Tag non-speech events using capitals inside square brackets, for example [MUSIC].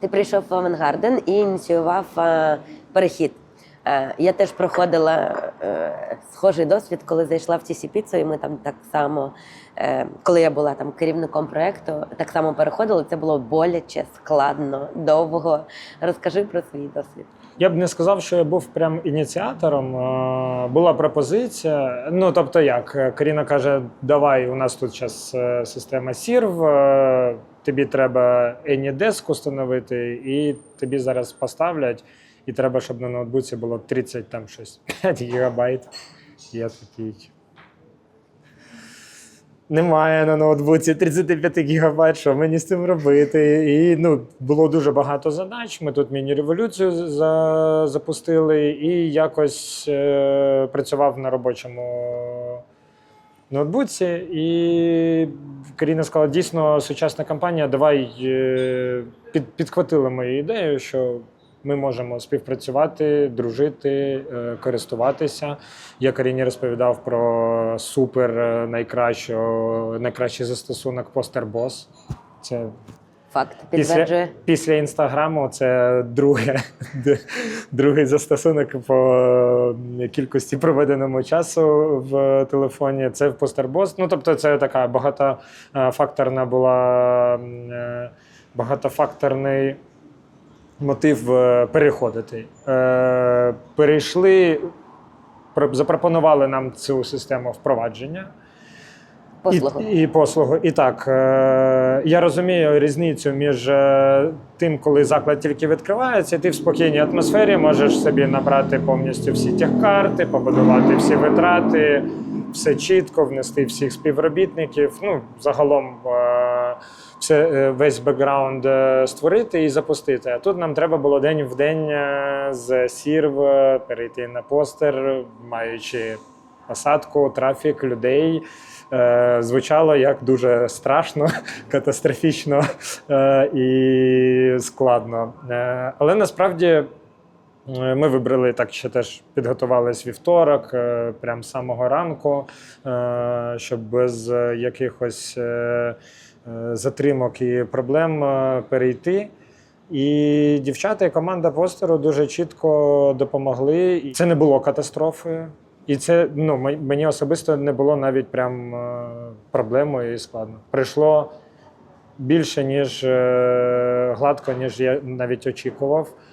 Ти прийшов в Авангарден і ініціював е, перехід. Е, Я теж проходила е, схожий досвід, коли зайшла в TC Pizza, і ми там так само, коли я була там керівником проекту, так само переходили. Це було боляче, складно, довго. Розкажи про свій досвід. Я б не сказав, що я був прям ініціатором. Була пропозиція. Ну тобто, як Каріна каже: давай, у нас тут зараз система е, тобі треба AnyDesk установити, і тобі зараз поставлять. І треба, щоб на ноутбуці було 30 там щось [LAUGHS] 5 гігабайт. Я такий. Немає на ноутбуці 35 гігабайт, що мені з цим робити? І ну, було дуже багато задач. Ми тут міні-революцію за, запустили і якось е, працював на робочому ноутбуці. І Каріна сказала: дійсно сучасна компанія, давай е, під, підхватила мою ідею, що ми можемо співпрацювати, дружити, е, користуватися. Я Каріні розповідав про супер е, найкращий застосунок PosterBoss. Це Факт після, підтверджує. після інстаграму це друге, [LAUGHS] другий застосунок по кількості проведеному часу в телефоні. Це в PosterBoss. Ну тобто, це така багатофакторна була е, багатофакторний мотив е, переходити. Е, Перейшли, запропонували нам цю систему впровадження. Послугу. І, і послугу. І так, е, я розумію різницю між е, тим, коли заклад тільки відкривається, і ти в спокійній атмосфері можеш собі набрати повністю всі техкарти, побудувати всі витрати, все чітко, внести всіх співробітників. Ну, загалом е, все, е, весь бекграунд е, створити і запустити. А тут нам треба було день в день з сірв перейти на постер, маючи посадку, трафік людей. Е, звучало як дуже страшно, [LAUGHS] катастрофічно е, і складно. Е, але насправді ми вибрали так, що теж підготувались вівторок, прямо з самого ранку, щоб без якихось затримок і проблем перейти. І дівчата і команда постеру дуже чітко допомогли. Це не було катастрофою. І це ну, мені особисто не було навіть прям е, проблемою і складно. Прийшло більше, ніж е, гладко, ніж я навіть очікував.